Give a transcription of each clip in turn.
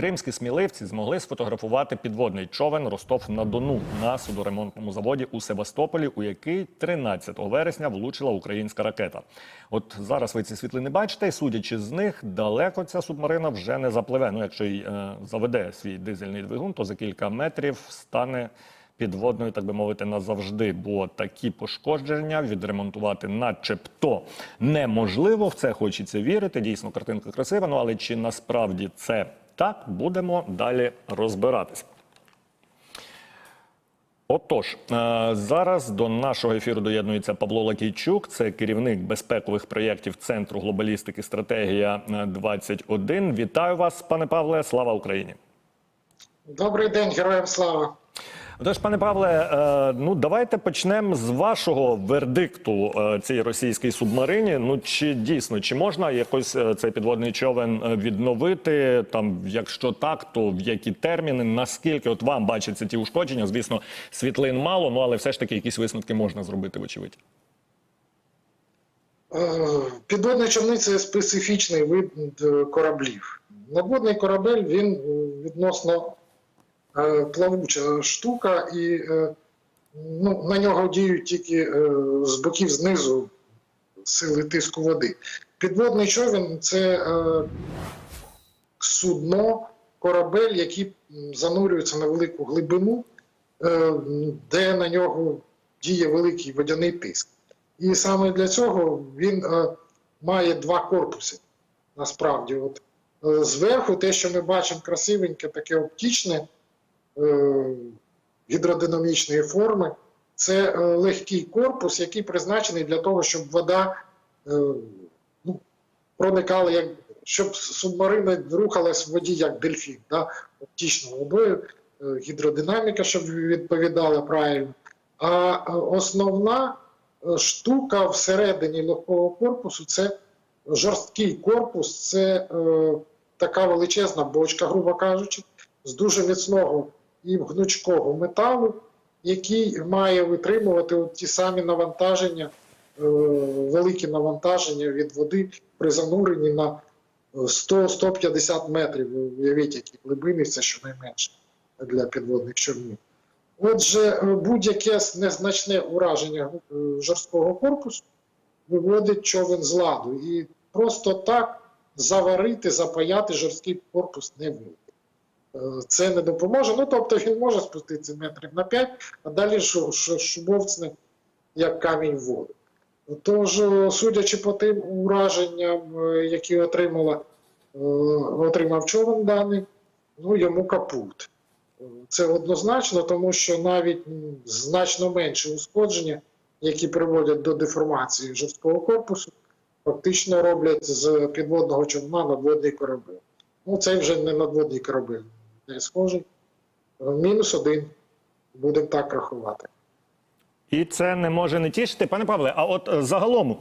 Кримські сміливці змогли сфотографувати підводний човен Ростов на Дону на судоремонтному заводі у Севастополі, у який 13 вересня влучила українська ракета. От зараз ви ці світлини бачите, і судячи з них, далеко ця субмарина вже не запливе. Ну, якщо й е, заведе свій дизельний двигун, то за кілька метрів стане підводною, так би мовити, назавжди. Бо такі пошкодження відремонтувати, начебто, неможливо. В це хочеться вірити. Дійсно, картинка красива. Ну але чи насправді це так, будемо далі розбиратись. Отож, е, зараз до нашого ефіру доєднується Павло Лакійчук, це керівник безпекових проєктів Центру глобалістики Стратегія е, 21. Вітаю вас, пане Павле. Слава Україні! Добрий день, героям слава. Отож, пане Павле, е, ну давайте почнемо з вашого вердикту е, цій російській субмарині. Ну чи дійсно чи можна якось е, цей підводний човен відновити? Там, якщо так, то в які терміни? Наскільки от вам бачаться ті ушкодження? Звісно, світлин мало, ну але все ж таки якісь висновки можна зробити, вочевидь. Підводний човни це специфічний вид кораблів. Надводний корабель він відносно плавуча штука, і е, ну, на нього діють тільки е, з боків знизу сили тиску води. Підводний човен це е, судно, корабель, який занурюється на велику глибину, е, де на нього діє великий водяний тиск. І саме для цього він е, має два корпуси. Насправді, от е, зверху, те, що ми бачимо красивеньке, таке оптичне е, гідродинамічної форми, це е, легкий корпус, який призначений для того, щоб вода е, ну, проникала, як, щоб субмарина рухалась в воді як дельфін, да, оптичною водою, е, гідродинаміка, щоб відповідала правильно. А е, основна е, штука всередині легкого корпусу це жорсткий корпус, це е, така величезна бочка, грубо кажучи, з дуже міцного і гнучкого металу, який має витримувати от ті самі навантаження, е, великі навантаження від води при зануренні на 100-150 метрів. Ви Уявіть, які глибини це щонайменше для підводних човнів. Отже, е, будь-яке незначне ураження е, жорсткого корпусу виводить човен з ладу. І просто так заварити, запаяти жорсткий корпус не вийде. Це не допоможе. Ну, тобто він може спуститися метрів на 5, а далі шу- шу- шубовцне як камінь в воду. Тож, е, судячи по тим ураженням, е, які отримала, е, отримав човен даний, ну йому капут. Це однозначно, тому що навіть значно менше ушкодження, які приводять до деформації жорсткого корпусу, фактично роблять з підводного човна надводний корабель. Ну, це вже не надводний корабель, не схожий. Е, Мінус один, будемо так рахувати. І це не може не тішити, пане Павле. А от е, загалом.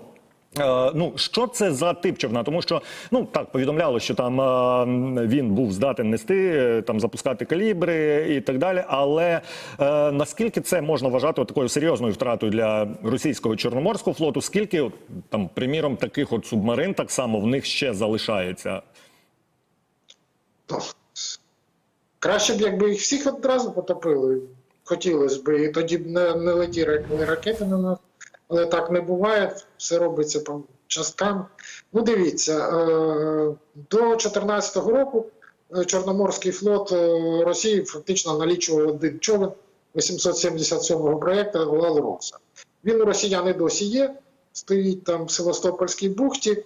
е, Ну, що це за тип човна? Тому що ну так повідомляло, що там е, він був здатен нести, е, там запускати калібри і так далі. Але е, наскільки це можна вважати такою серйозною втратою для російського чорноморського флоту? Скільки от, там, приміром, таких от субмарин так само в них ще залишається? Краще б, якби їх всіх одразу потопили. Хотілося б, і тоді б не, не летіли ракети на нас. Але так не буває, все робиться по часткам. Ну, дивіться, е, до 2014 року е, Чорноморський флот е, Росії фактично налічував один човен 877-го проєкту Лалроса. Він у росіян і досі є, стоїть там в Севастопольській бухті,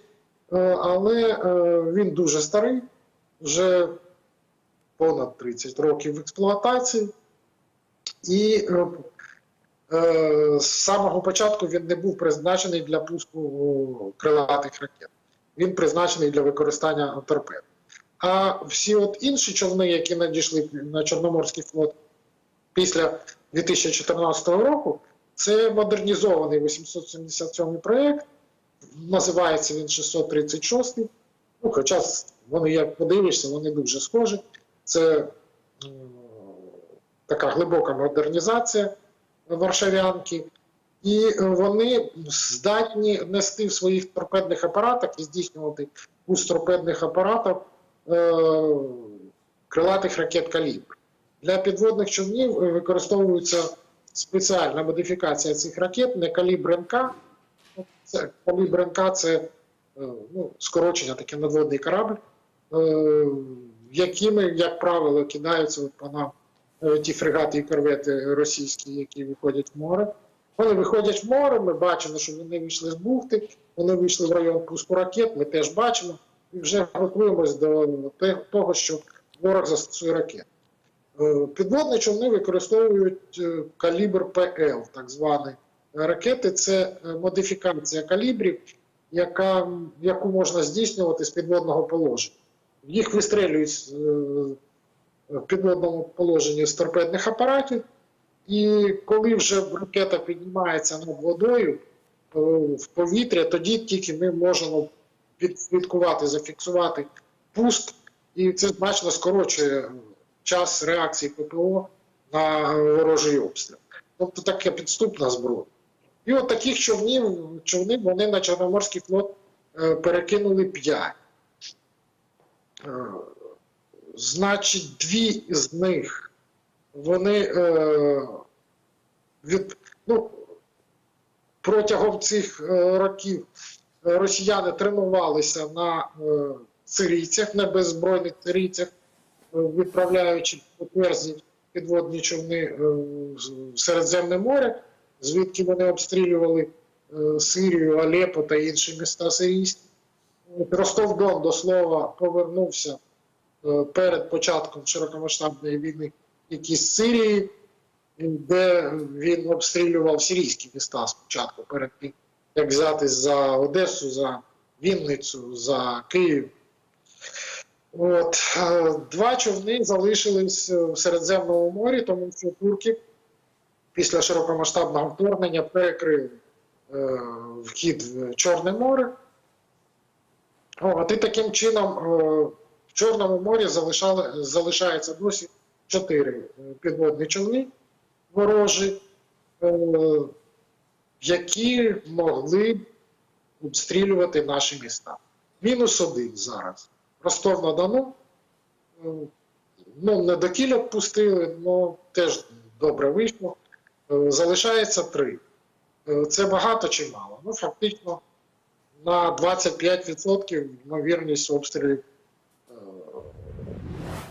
але він дуже старий, вже понад 30 років експлуатації. І е, е, з самого початку він не був призначений для пуску крилатих ракет. Він призначений для використання торпед. А всі от інші човни, які надійшли на Чорноморський флот після 2014 року, це модернізований 877 проєкт, називається він 636. Ну, хоча вони, як подивишся, вони дуже схожі. Це така глибока модернізація варшавянки, і е, вони здатні нести в своїх торпедних апаратах і здійснювати пуск торпедних апаратів е, крилатих ракет калібр. Для підводних човнів е, використовується спеціальна модифікація цих ракет, не калібр НК. Це, калібр НК це е, ну, скорочення, таке надводний корабль, е, якими, як правило, кидаються по е, ті фрегати і корвети російські, які виходять в море. Вони виходять в море, ми бачимо, що вони вийшли з бухти, вони вийшли в район пуску ракет, ми теж бачимо і вже готуємось до того, що ворог застосує ракет. Е, Підводні човни використовують е, калібр ПЛ, так званий ракети. Це модифікація калібрів, яка, яку можна здійснювати з підводного положення. Їх вистрелюють е, в підводному положенні з торпедних апаратів, і коли вже ракета піднімається над водою е, в повітря, тоді тільки ми можемо відслідкувати, зафіксувати пуск, і це значно скорочує час реакції ППО на ворожий обстріл. Тобто таке підступна зброя. І от таких човнів, човнів вони на Чорноморський флот е, перекинули 5. Е, значить, дві з них вони е, від, ну, протягом цих е, років е, росіяни тренувалися на е, сирійцях, на беззбройних сирійцях, відправляючи по черзі підводні човни в Середземне море, звідки вони обстрілювали Сирію, Алепо та інші міста сирійські. Ростов Дон до слова повернувся е, перед початком широкомасштабної війни якісь з Сирії, де він обстрілював сирійські міста спочатку, перед тим, як взяти за Одесу, за Вінницю, за Київ. От, е, два човни залишились в Середземному морі, тому що турки після широкомасштабного вторгнення перекрили е, вхід в Чорне море. От, і таким чином е, в Чорному морі залишали, залишається досі чотири е, підводні човни ворожі, е, які могли обстрілювати наші міста. Мінус один зараз. Ростов на Дону. Ну, не до кільок пустили, але теж добре вийшло. Залишається три. Це багато чи мало? Ну, фактично, на 25% ймовірність обстрілів е,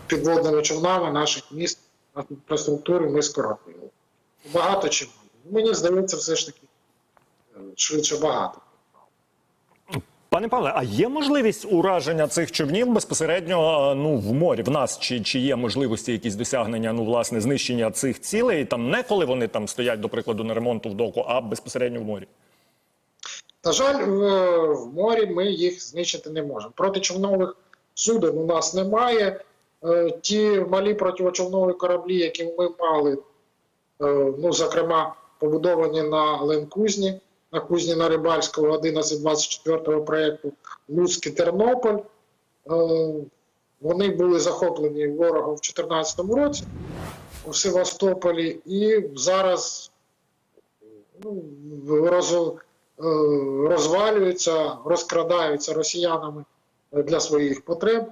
підводними човнами наших міст інфраструктури ми скоротили. Багато чи мало? Мені здається, все ж таки е, швидше багато. Пане Павле, а є можливість ураження цих човнів безпосередньо е, ну в морі? В нас чи, чи є можливості якісь досягнення ну власне знищення цих цілей? Там не коли вони там стоять, до прикладу, на ремонту в доку, а безпосередньо в морі? На жаль, в, морі ми їх знищити не можемо. Протичовнових суден у нас немає. Е, Ті малі противочовнові кораблі, які ми мали, е, ну, зокрема, побудовані на Ленкузні, на кузні на Рибальського 1124 проєкту Луцький Тернополь. Е, Вони були захоплені ворогом в 2014 році у Севастополі, і зараз ну, роз, розвалюються, розкрадаються росіянами е, для своїх потреб е,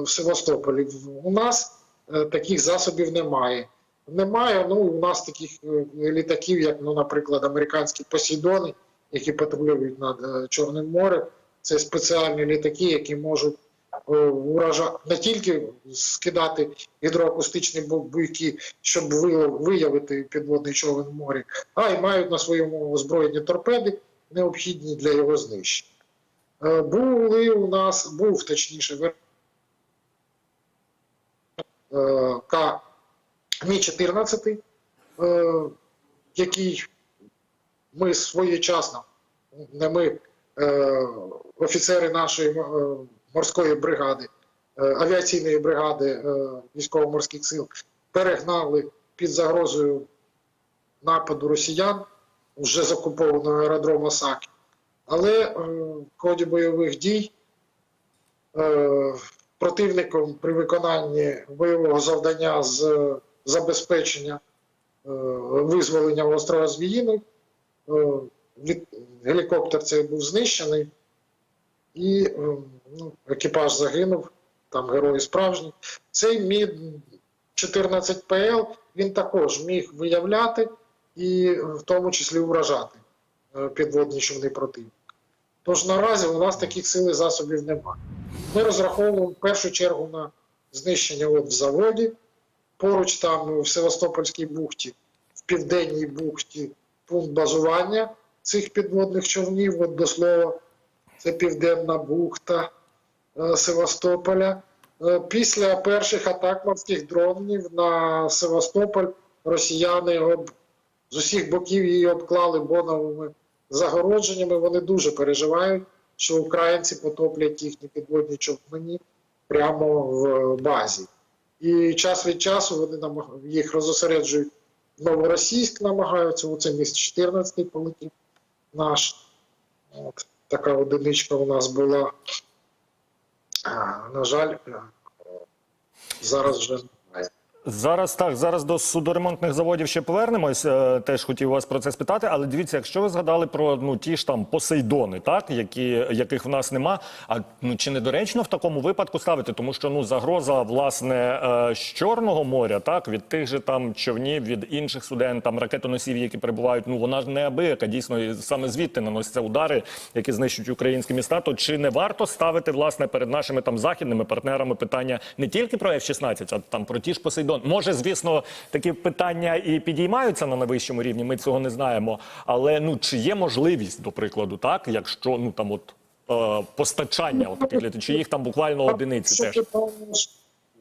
в Севастополі. У нас е, таких засобів немає. Немає, ну у нас таких е, літаків, як, ну, наприклад, американські посейдони, які патрулюють над е, Чорним морем. Це спеціальні літаки, які можуть е, не тільки скидати гідроакустичні буйки, щоб виявити підводний човен в морі, а й мають на своєму озброєнні торпеди, необхідні для його знищення. Е, Були у нас, був точніше, К Мі-14, е, який ми своєчасно, не ми, е, офіцери нашої морської бригади, е, авіаційної бригади е, військово-морських сил перегнали під загрозою нападу росіян вже з окупованого аеродрому Сакі. Але е, в ході бойових дій противником при виконанні бойового завдання з забезпечення визволення острова Звіїни, гелікоптер цей був знищений, і е, ну, екіпаж загинув там герої справжні. Цей Мі 14 ПЛ він також міг виявляти і в тому числі вражати е, підводні човни противника. Тож наразі у нас таких сил і засобів немає. Ми розраховуємо в першу чергу на знищення от в заводі, поруч там в Севастопольській бухті, в Південній бухті пункт базування цих підводних човнів, от до слова, це Південна бухта е, Севастополя. Е, Після перших атак морських дронів на Севастополь росіяни об, з усіх боків її обклали боновими загородженнями. Вони дуже переживають, що українці потоплять їхні підводні човни прямо в базі. І час від часу вони намаг- їх розосереджують Новоросійськ, намагаються. Оце міст 14 полетів наш. От, така одиничка у нас була. На жаль, зараз вже. Зараз так, зараз до судоремонтних заводів ще повернемось. Е, Теж хотів вас про це спитати. Але дивіться, якщо ви згадали про ну ті ж там посейдони, так які яких в нас нема. А ну чи не доречно в такому випадку ставити? Тому що ну загроза власне е, з Чорного моря, так від тих же там човнів, від інших суден, там ракетоносів, які прибувають. Ну вона ж неабияка. Дійсно, саме звідти наносяться удари, які знищують українські міста. То чи не варто ставити власне перед нашими там західними партнерами питання не тільки про F-16, а там про ті ж Посейдон? Може, звісно, такі питання і підіймаються на найвищому рівні. Ми цього не знаємо. Але ну чи є можливість, до прикладу, так якщо ну там от е, постачання от таких літаків, чи їх там буквально одиниці теж. питання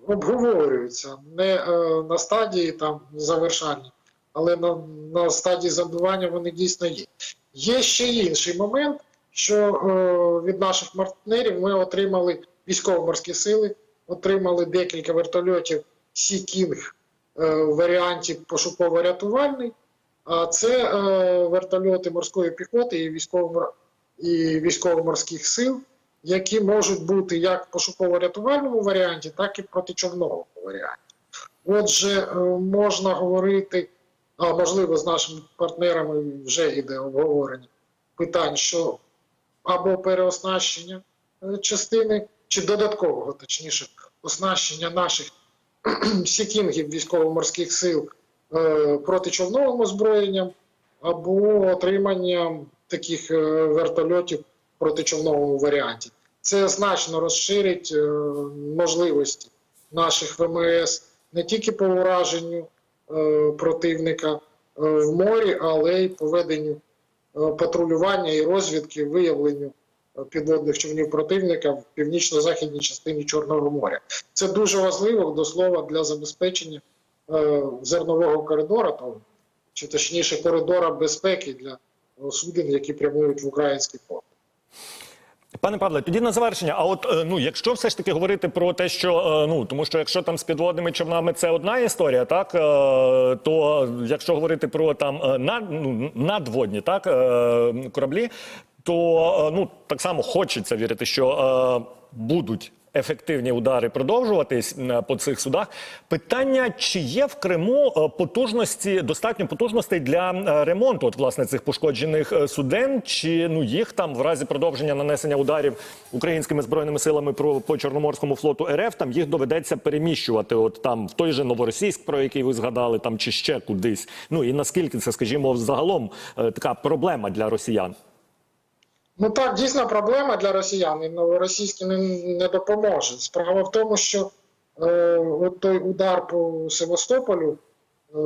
обговорюється не е, на стадії там завершання, але на, на стадії забування вони дійсно є. Є ще інший момент, що е, від наших партнерів ми отримали військово-морські сили, отримали декілька вертольотів Сі Кінг е, пошуково-рятувальний. А це е, вертольоти морської піхоти і військово і військово-морських сил, які можуть бути як в пошуково-рятувальному варіанті, так і в протичовному варіанті. Отже, е, можна говорити, а можливо, з нашими партнерами вже йде обговорення питань, що або переоснащення частини, чи додаткового, точніше, оснащення наших сікінгів військово-морських сил е, протичовновим озброєнням, або отриманням таких е, вертольотів протичовновому варіанті. Це значно розширить е, можливості наших ВМС не тільки по ураженню противника в морі, але й по веденню патрулювання і розвідки, виявленню підводних човнів противника в північно-західній частині Чорного моря. Це дуже важливо до слова для забезпечення е, зернового коридора, то, чи точніше коридора безпеки для суден, які прямують в український порт. Пане Павле, тоді на завершення. А от е, ну, якщо все ж таки говорити про те, що е, ну тому, що якщо там з підводними човнами це одна історія, так е, то якщо говорити про там над, ну, надводні так кораблі, то е, ну так само хочеться вірити, що е, будуть. Ефективні удари продовжуватись по цих судах. Питання: чи є в Криму е, потужності достатньо потужностей для е, ремонту от, власне цих пошкоджених суден? Чи ну їх там в разі продовження нанесення ударів українськими збройними силами про по чорноморському флоту РФ там їх доведеться переміщувати? От там в той же Новоросійськ, про який ви згадали, там чи ще кудись? Ну і наскільки це, скажімо, загалом така проблема для росіян? Ну так, дійсно проблема для росіян, і новоросійський не, не допоможе. Справа в тому, що е, от той удар по Севастополю, е,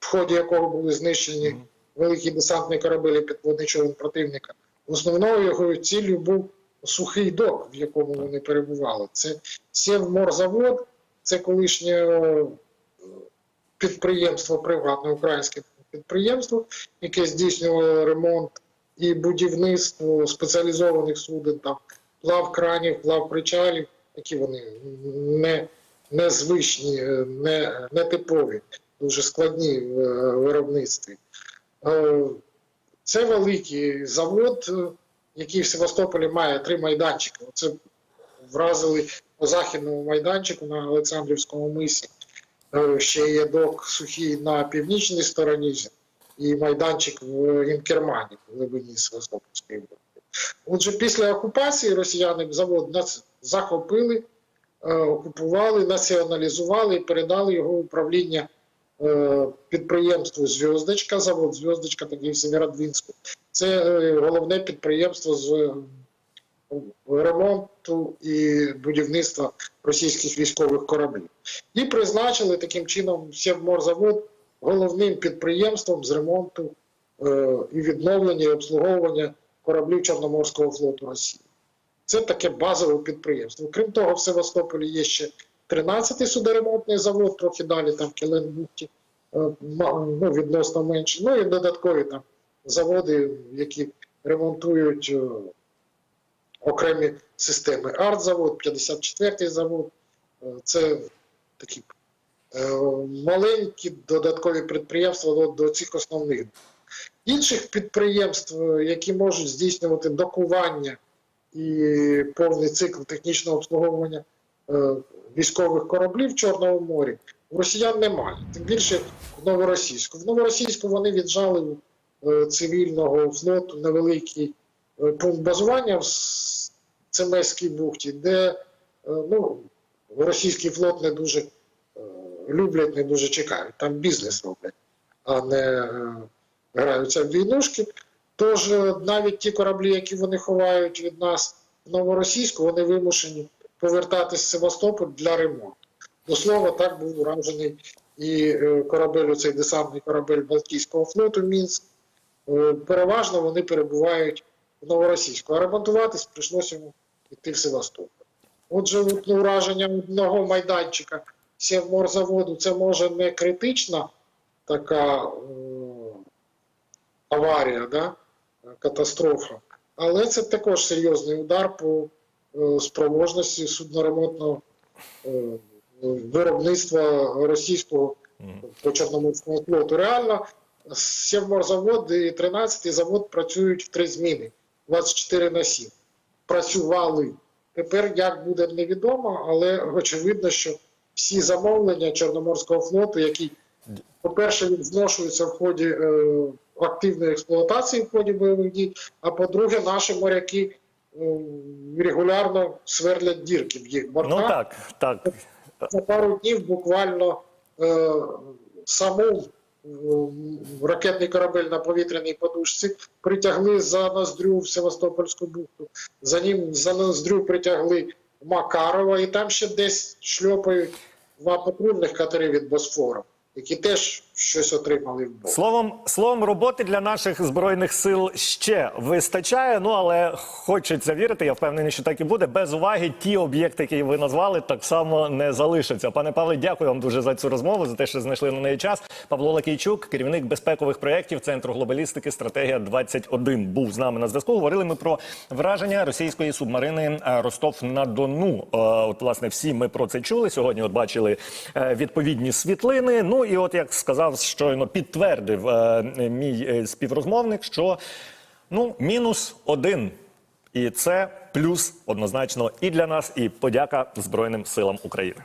в ході якого були знищені великі десантні корабелі підводний човен противника, основною його ціллю був сухий док, в якому вони перебували. Це Сєвморзавод, це колишнє е, підприємство, приватне українське підприємство, яке здійснювало ремонт і будівництво спеціалізованих суден, там плав кранів, плав причалів, такі вони не, незвичні, е, не, типові, дуже складні в е, виробництві. Е, Це великий завод, який в Севастополі має три майданчики. Це вразили по західному майданчику на Олександрівському мисі. Ще є док сухий на північній стороні і майданчик в Інкермані, в глибині Севастопольської бухти. Отже, після окупації росіяни завод нац- захопили, е, окупували, націоналізували і передали його управління е, підприємству Зв'яздочка, завод Зв'яздочка, такий в Сєвєродвінську. Це е, головне підприємство з ремонту і будівництва російських військових кораблів. І призначили таким чином Сєвморзавод головним підприємством з ремонту е, і відновлення і обслуговування кораблів Чорноморського флоту Росії. Це таке базове підприємство. Крім того, в Севастополі є ще 13-й судоремонтний завод, трохи далі там в Келенбухті, е, ну, відносно менше. Ну і додаткові там заводи, які ремонтують е, окремі системи. Артзавод, 54-й завод. Е, Це такі маленькі додаткові підприємства до, до цих основних. Інших підприємств, е, які можуть здійснювати докування і повний цикл технічного обслуговування е, військових кораблів в Чорному морі, у росіян немає. Тим більше в Новоросійську. В Новоросійську вони віджали е, цивільного флоту невеликий е, пункт базування в Цемеській бухті, де е, ну, російський флот не дуже е, люблять, не дуже чекають. Там бізнес роблять, а не е, граються в війнушки. Тож е, навіть ті кораблі, які вони ховають від нас в новоросійську, вони вимушені повертатись в Севастополь для ремонту. До слова, так був уражений і е, корабель, цей десантний корабель Балтійського флоту Мінськ. Переважно вони перебувають в новоросійську. А ремонтуватись прийшлося йому йти в Севастополь. Отже, от, ну, ураження одного майданчика Сєвморзаводу це може не критична така е, аварія, да? катастрофа, але це також серйозний удар по е, спроможності судноремонтного е, виробництва російського по Чорноморському флоту. Реально, Сєвморзавод і 13-й завод працюють в три зміни 24 на 7. Працювали. Тепер як буде невідомо, але очевидно, що всі замовлення Чорноморського флоту, які, по-перше, він зношується в ході е, активної експлуатації в ході бойових дій, а по-друге, наші моряки е, регулярно сверлять дірки в їх бортах Ну так, так. за пару днів буквально е, саму е, ракетний корабель на повітряній подушці притягли за ноздрю в Севастопольську бухту. За ним за ноздрю притягли Макарова, і там ще десь шльопають два патрульних катери від Босфору, які теж щось отримали в бок. Словом, словом, роботи для наших збройних сил ще вистачає. Ну але хочеться вірити. Я впевнений, що так і буде. Без уваги ті об'єкти, які ви назвали, так само не залишаться. Пане Павле, дякую вам дуже за цю розмову, за те, що знайшли на неї час. Павло Лакійчук, керівник безпекових проєктів Центру глобалістики Стратегія 21 був з нами на зв'язку. Говорили ми про враження російської субмарини е, Ростов на Дону. Е, От, власне, всі ми про це чули. Сьогодні от бачили е, відповідні світлини. Ну і от як сказав щойно, підтвердив е, мій е, співрозмовник, що ну мінус один. І це плюс однозначно і для нас, і подяка Збройним силам України.